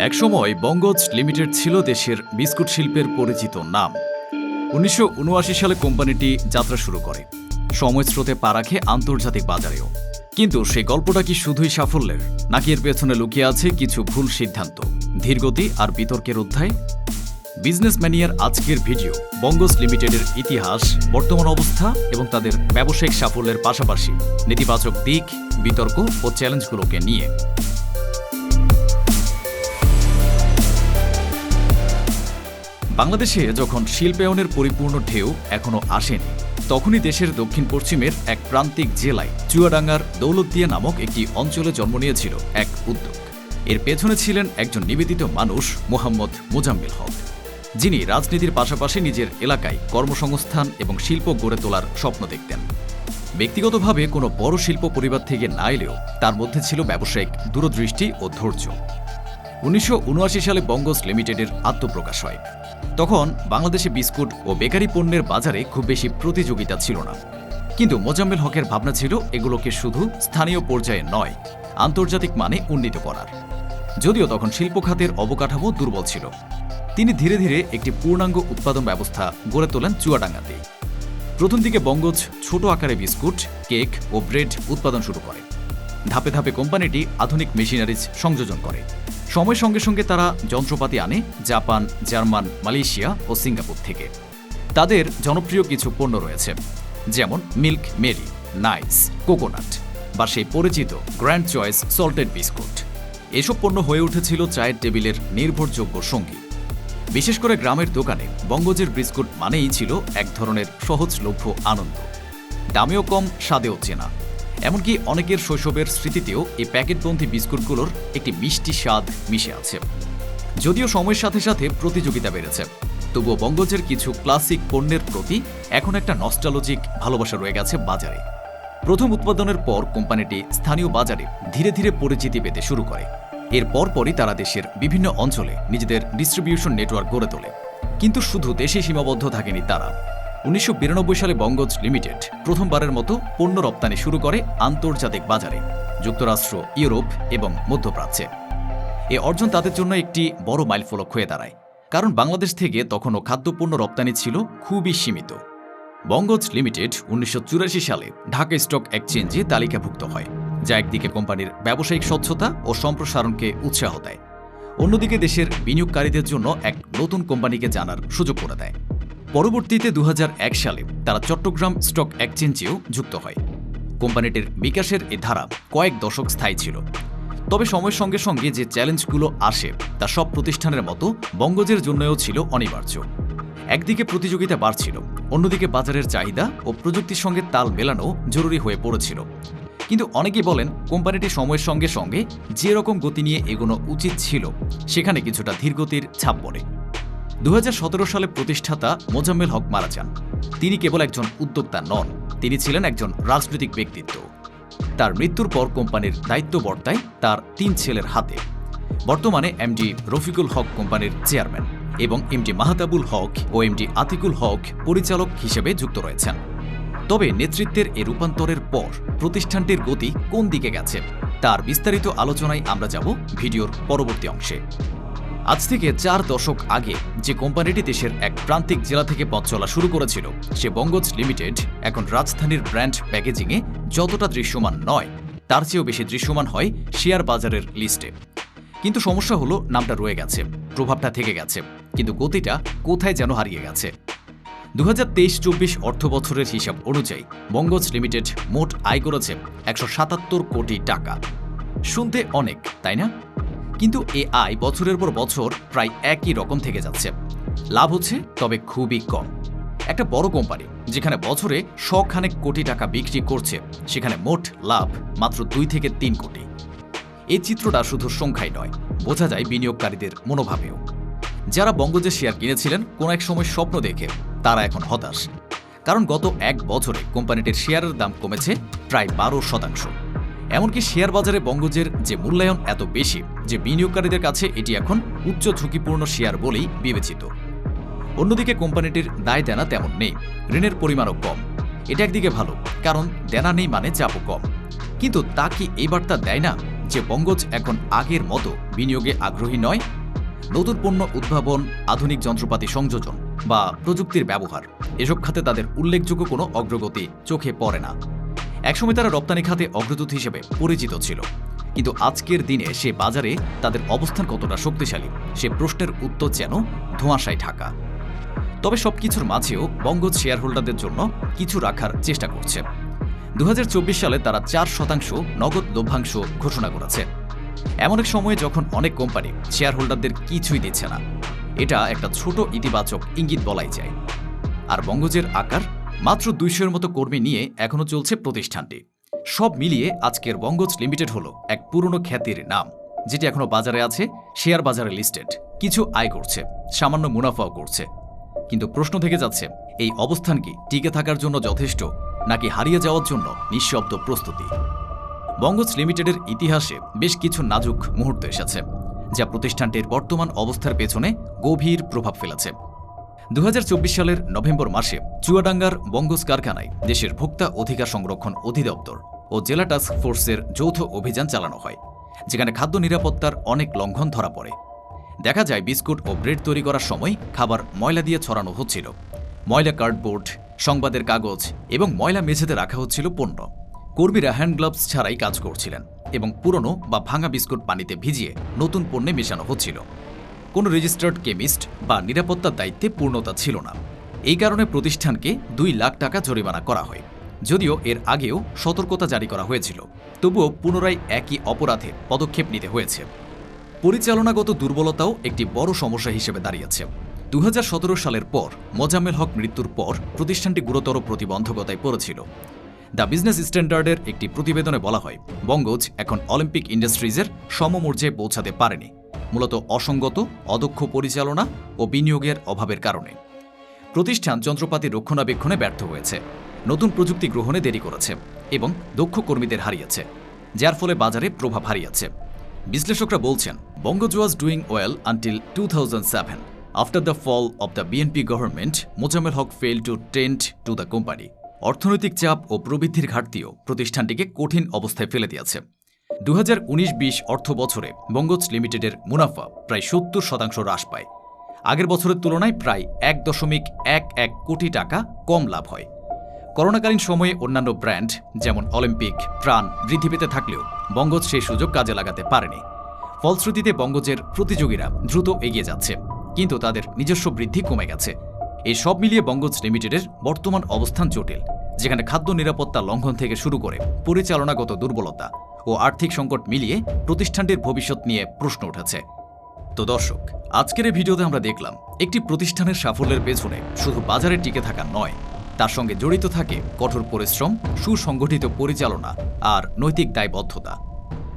একসময় বঙ্গজ লিমিটেড ছিল দেশের বিস্কুট শিল্পের পরিচিত নাম। উনিশশো উনআশি সালে কোম্পানিটি যাত্রা শুরু করে। সময় স্রোতে পা রাখে আন্তর্জাতিক বাজারেও। কিন্তু সেই গল্পটা কি শুধুই সাফল্যের? নাকি এর পেছনে লুকিয়ে আছে কিছু ভুল সিদ্ধান্ত? ধীরগতি আর বিতর্কের অধ্যায়? বিজনেস ম্যানিয়ার আজকের ভিডিও, বঙ্গজ লিমিটেডের ইতিহাস, বর্তমান অবস্থা এবং তাদের ব্যবসায়িক সাফল্যের পাশাপাশি নেতিবাচক দিক, বিতর্ক ও চ্যালেঞ্জগুলোকে নিয়ে। বাংলাদেশে যখন শিল্পায়নের পরিপূর্ণ ঢেউ এখনও আসেনি, তখনই দেশের দক্ষিণ পশ্চিমের এক প্রান্তিক জেলায় চুয়াডাঙ্গার দৌলতদিয়া নামক একটি অঞ্চলে জন্ম নিয়েছিল এক উদ্যোগ। এর পেছনে ছিলেন একজন নিবেদিত মানুষ, মোহাম্মদ মোজাম্মেল হক, যিনি রাজনীতির পাশাপাশি নিজের এলাকায় কর্মসংস্থান এবং শিল্প গড়ে তোলার স্বপ্ন দেখতেন। ব্যক্তিগতভাবে কোনো বড় শিল্প পরিবার থেকে না এলেও তার মধ্যে ছিল ব্যবসায়িক দূরদৃষ্টি ও ধৈর্য। উনিশশো উনআশি সালে বঙ্গস লিমিটেডের আত্মপ্রকাশ হয়। তখন বাংলাদেশে বিস্কুট ও বেকারি পণ্যের বাজারে খুব বেশি প্রতিযোগিতা ছিল না। কিন্তু মোজাম্মেল হকের ভাবনা ছিল এগুলোকে শুধু স্থানীয় পর্যায়ে নয়, আন্তর্জাতিক মানে উন্নীত করার। যদিও তখন শিল্প খাতের অবকাঠামো দুর্বল ছিল। তিনি ধীরে ধীরে একটি পূর্ণাঙ্গ উৎপাদন ব্যবস্থা গড়ে তোলেন চুয়াডাঙ্গাতে প্রথম দিকে বঙ্গজ ছোট আকারে বিস্কুট, কেক ও ব্রেড উৎপাদন শুরু করে। ধাপে ধাপে কোম্পানিটি আধুনিক মেশিনারিজ সংযোজন করে। সময়ের সঙ্গে সঙ্গে তারা যন্ত্রপাতি আনে জাপান, জার্মান, মালয়েশিয়া ও সিঙ্গাপুর থেকে। তাদের জনপ্রিয় কিছু পণ্য রয়েছে, যেমন মিল্ক মেরি, নাইস, কোকোনাট বা সেই পরিচিত গ্র্যান্ড চয়েস সল্টেড বিস্কুট। এসব পণ্য হয়ে উঠেছিল চায়ের টেবিলের নির্ভরযোগ্য সঙ্গী। বিশেষ করে গ্রামের দোকানে বঙ্গজের বিস্কুট মানেই ছিল এক ধরনের সহজলভ্য আনন্দ। দামেও কম, স্বাদেও চেনা। এমনকি অনেকের শৈশবের স্মৃতিতেও এই প্যাকেটবন্দি বিস্কুটগুলোর একটি মিষ্টি স্বাদ মিশে আছে। যদিও সময়ের সাথে সাথে প্রতিযোগিতা বেড়েছে, তবুও বঙ্গজের কিছু ক্লাসিক পণ্যের প্রতি এখন একটা নস্টালজিক ভালোবাসা রয়ে গেছে বাজারে। প্রথম উৎপাদনের পর কোম্পানিটি স্থানীয় বাজারে ধীরে ধীরে পরিচিতি পেতে শুরু করে। এর পরপরই তারা দেশের বিভিন্ন অঞ্চলে নিজেদের ডিস্ট্রিবিউশন নেটওয়ার্ক গড়ে তোলে। কিন্তু শুধু দেশে সীমাবদ্ধ থাকেনি তারা। উনিশশো বিরানব্বই সালে বঙ্গজ লিমিটেড প্রথমবারের মতো পণ্য রপ্তানি শুরু করে আন্তর্জাতিক বাজারে, যুক্তরাষ্ট্র, ইউরোপ এবং মধ্যপ্রাচ্যে। এ অর্জন তাদের জন্য একটি বড় মাইলফলক হয়ে দাঁড়ায়, কারণ বাংলাদেশ থেকে তখনও খাদ্যপণ্য রপ্তানি ছিল খুবই সীমিত। বঙ্গজ লিমিটেড উনিশশো চুরাশি সালে ঢাকা স্টক এক্সচেঞ্জে তালিকাভুক্ত হয়, যা একদিকে কোম্পানির ব্যবসায়িক স্বচ্ছতা ও সম্প্রসারণকে উৎসাহ দেয়, অন্যদিকে দেশের বিনিয়োগকারীদের জন্য এক নতুন কোম্পানিকে জানার সুযোগ করে দেয়। পরবর্তীতে দু হাজার এক সালে তারা চট্টগ্রাম স্টক এক্সচেঞ্জেও যুক্ত হয়। কোম্পানিটির বিকাশের এ ধারা কয়েক দশক স্থায়ী ছিল। তবে সময়ের সঙ্গে সঙ্গে যে চ্যালেঞ্জগুলো আসে, তা সব প্রতিষ্ঠানের মতো বঙ্গজের জন্যও ছিল অনিবার্য। একদিকে প্রতিযোগিতা বাড়ছিল, অন্যদিকে বাজারের চাহিদা ও প্রযুক্তির সঙ্গে তাল মেলানো জরুরি হয়ে পড়েছিল। কিন্তু অনেকেই বলেন, কোম্পানিটি সময়ের সঙ্গে সঙ্গে যে রকম গতি নিয়ে এগোনো উচিত ছিল, সেখানে কিছুটা ধীরগতির ছাপ পড়ে। দু হাজার সতেরো সালে প্রতিষ্ঠাতা মোজাম্মেল হক মারা যান। তিনি কেবল একজন উদ্যোক্তা নন, তিনি ছিলেন একজন রাজনৈতিক ব্যক্তিত্ব। তার মৃত্যুর পর কোম্পানির দায়িত্ব বর্তায় তার তিন ছেলের হাতে। বর্তমানে এমডি রফিকুল হক কোম্পানির চেয়ারম্যান এবং এমডি মাহতাবুল হক ও এমডি আতিকুল হক পরিচালক হিসেবে যুক্ত রয়েছেন। তবে নেতৃত্বের এ রূপান্তরের পর প্রতিষ্ঠানটির গতি কোন দিকে গেছে, তার বিস্তারিত আলোচনায় আমরা যাব ভিডিওর পরবর্তী অংশে। আজ থেকে চার দশক আগে যে কোম্পানিটি দেশের এক প্রান্তিক জেলা থেকে পথ চলা শুরু করেছিল, সে বঙ্গজ লিমিটেড, এখন রাজধানীর ব্র্যান্ড প্যাকেজিংয়ে যতটা দৃশ্যমান নয়, তার চেয়েও বেশি দৃশ্যমান হয় শেয়ার বাজারের লিস্টে। কিন্তু সমস্যা হলো নামটা রয়ে গেছে, প্রভাবটা থেকে গেছে, কিন্তু গতিটা কোথায় যেন হারিয়ে গেছে। দু হাজার তেইশ চব্বিশ অর্থ বছরের হিসাব অনুযায়ী বঙ্গজ লিমিটেড মোট আয় করেছে একশো সাতাত্তর কোটি টাকা। শুনতে অনেক, তাই না? কিন্তু এ আয় বছরের পর বছর প্রায় একই রকম থেকে যাচ্ছে। লাভ হচ্ছে, তবে খুবই কম। একটা বড় কোম্পানি, যেখানে বছরে শখানেক কোটি টাকা বিক্রি করছে, সেখানে মোট লাভ মাত্র দুই থেকে তিন কোটি। এই চিত্রটা শুধু সংখ্যায় নয়, বোঝা যায় বিনিয়োগকারীদের মনোভাবেও। যারা বঙ্গজের শেয়ার কিনেছিলেন, কোনো এক সময় স্বপ্ন দেখে তারা এখন হতাশ। কারণ গত এক বছরে কোম্পানিটির শেয়ারের দাম কমেছে প্রায় বারো শতাংশ। এমনকি শেয়ার বাজারে বঙ্গজের যে মূল্যায়ন এত বেশি, যে বিনিয়োগকারীদের কাছে এটি এখন উচ্চ ঝুঁকিপূর্ণ শেয়ার বলেই বিবেচিত। অন্যদিকে কোম্পানিটির দায় দেনা তেমন নেই, ঋণের পরিমাণও কম। এটা একদিকে ভালো, কারণ দেনা নেই মানে চাপও কম। কিন্তু তা কি এই বার্তা দেয় না যে বঙ্গজ এখন আগের মতো বিনিয়োগে আগ্রহী নয়? নতুন পণ্য উদ্ভাবন, আধুনিক যন্ত্রপাতি সংযোজন বা প্রযুক্তির ব্যবহার, এসব খাতে তাদের উল্লেখযোগ্য কোনো অগ্রগতি চোখে পড়ে না। একসময় তারা রপ্তানি খাতে অগ্রদূত হিসেবে পরিচিত ছিল। কিন্তু আজকের দিনে সে বাজারে তাদের অবস্থান কতটা শক্তিশালী, সে প্রশ্নের উত্তর যেন ধোঁয়াশায় ঢাকা। তবে সবকিছুর মাঝেও বঙ্গজ শেয়ার হোল্ডারদের জন্য কিছু রাখার চেষ্টা করছে। দু হাজার চব্বিশ সালে তারা চার শতাংশ নগদ লভ্যাংশ ঘোষণা করেছে। এমন এক সময়ে যখন অনেক কোম্পানি শেয়ার হোল্ডারদের কিছুই দিচ্ছে না, এটা একটা ছোট ইতিবাচক ইঙ্গিত বলাই যায়। আর বঙ্গজের আকার মাত্র দুইশোর মতো কর্মী নিয়ে এখনও চলছে প্রতিষ্ঠানটি। সব মিলিয়ে আজকের বঙ্গজ লিমিটেড হলো এক পুরনো খ্যাতির নাম, যেটি এখনও বাজারে আছে, শেয়ার বাজারে লিস্টেড। কিছু আয় করছে, সামান্য মুনাফাও করছে। কিন্তু প্রশ্ন থেকে যাচ্ছে, এই অবস্থান কি টিকে থাকার জন্য যথেষ্ট, নাকি হারিয়ে যাওয়ার জন্য নিঃশব্দ প্রস্তুতি? বঙ্গজ লিমিটেডের ইতিহাসে বেশ কিছু নাজুক মুহূর্ত এসেছে, যা প্রতিষ্ঠানটির বর্তমান অবস্থার পেছনে গভীর প্রভাব ফেলেছে। দু হাজার চব্বিশ সালের নভেম্বর মাসে চুয়াডাঙ্গার বঙ্গজ কারখানায় দেশের ভোক্তা অধিকার সংরক্ষণ অধিদপ্তর ও জেলা টাস্ক ফোর্সের যৌথ অভিযান চালানো হয়, যেখানে খাদ্য নিরাপত্তার অনেক লঙ্ঘন ধরা পড়ে। দেখা যায় বিস্কুট ও ব্রেড তৈরি করার সময় খাবার ময়লা দিয়ে ছড়ানো হচ্ছিল। ময়লা কার্ডবোর্ড, সংবাদের কাগজ এবং ময়লা মেঝেতে রাখা হচ্ছিল পণ্য। কর্মীরা হ্যান্ড গ্লাভস ছাড়াই কাজ করছিলেন এবং পুরনো বা ভাঙা বিস্কুট পানিতে ভিজিয়ে নতুন পণ্যে মেশানো হচ্ছিল। কোনো রেজিস্টার্ড কেমিস্ট বা নিরাপত্তার দায়িত্বে পূর্ণতা ছিল না। এই কারণে প্রতিষ্ঠানকে দুই লাখ টাকা জরিমানা করা হয়। যদিও এর আগেও সতর্কতা জারি করা হয়েছিল। তবুও পুনরায় একই অপরাধে পদক্ষেপ নিতে হয়েছে। পরিচালনাগত দুর্বলতাও একটি বড় সমস্যা হিসেবে দাঁড়িয়েছে। দু হাজার সতেরো সালের পর মোজাম্মেল হক মৃত্যুর পর প্রতিষ্ঠানটি গুরুতর প্রতিবন্ধকতায় পড়েছিল। দ্য বিজনেস স্ট্যান্ডার্ডের একটি প্রতিবেদনে বলা হয়, বঙ্গজ এখন অলিম্পিক ইন্ডাস্ট্রিজের সমমর্যায় পৌঁছাতে পারেনি। মূলত অসঙ্গত, অদক্ষ পরিচালনা ও বিনিয়োগের অভাবের কারণে। প্রতিষ্ঠান যন্ত্রপাতি রক্ষণাবেক্ষণে ব্যর্থ হয়েছে। নতুন প্রযুক্তি গ্রহণে দেরি করেছে এবং দক্ষ কর্মীদের হারিয়েছে, যার ফলে বাজারে প্রভাব হারিয়েছে। বিশ্লেষকরা বলছেন Bangas was doing well until two thousand seven, after the fall of the BNP government Mozammel Haque fail to tend to the company. অর্থনৈতিক চাপ ও প্রবৃদ্ধির ঘাটতিও প্রতিষ্ঠানটিকে কঠিন অবস্থায় ফেলে দিয়েছে। দু হাজার উনিশ বিশ অর্থ বছরে বঙ্গজ লিমিটেডের মুনাফা প্রায় সত্তর শতাংশ হ্রাস পায়। আগের বছরের তুলনায় প্রায় এক দশমিক এক এক কোটি টাকা কম লাভ হয়। করোনাকালীন সময়ে অন্যান্য ব্র্যান্ড, যেমন অলিম্পিক প্রাণ বৃদ্ধি পেতে থাকলেও বঙ্গজ সেই সুযোগ কাজে লাগাতে পারেনি। ফলশ্রুতিতে বঙ্গজের প্রতিযোগীরা দ্রুত এগিয়ে যাচ্ছে, কিন্তু তাদের নিজস্ব বৃদ্ধি কমে গেছে। এই সব মিলিয়ে বঙ্গজ লিমিটেডের বর্তমান অবস্থান জটিল, যেখানে খাদ্য নিরাপত্তা লঙ্ঘন থেকে শুরু করে পরিচালনাগত দুর্বলতা ও আর্থিক সংকট মিলিয়ে প্রতিষ্ঠানটির ভবিষ্যৎ নিয়ে প্রশ্ন উঠেছে। তো দর্শক, আজকের এই ভিডিওতে আমরা দেখলাম, একটি প্রতিষ্ঠানের সাফল্যের পেছনে শুধু বাজারে টিকে থাকা নয়, তার সঙ্গে জড়িত থাকে কঠোর পরিশ্রম, সুসংগঠিত পরিচালনা আর নৈতিক দায়বদ্ধতা।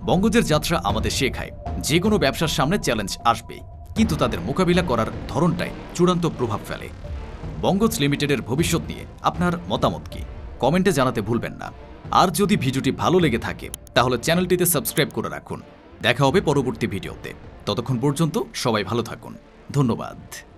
বঙ্গজের যাত্রা আমাদের শেখায়, যে কোনো ব্যবসার সামনে চ্যালেঞ্জ আসবে কিন্তু তাদের মোকাবিলা করার ধরনটাই চূড়ান্ত প্রভাব ফেলে। বঙ্গজ লিমিটেডের ভবিষ্যৎ নিয়ে আপনার মতামত কি? কমেন্টে জানাতে ভুলবেন না। আর যদি ভিডিওটি ভালো লেগে থাকে, তাহলে চ্যানেলটিতে সাবস্ক্রাইব করে রাখুন। দেখা হবে পরবর্তী ভিডিওতে। ততক্ষণ পর্যন্ত সবাই ভালো থাকুন। ধন্যবাদ।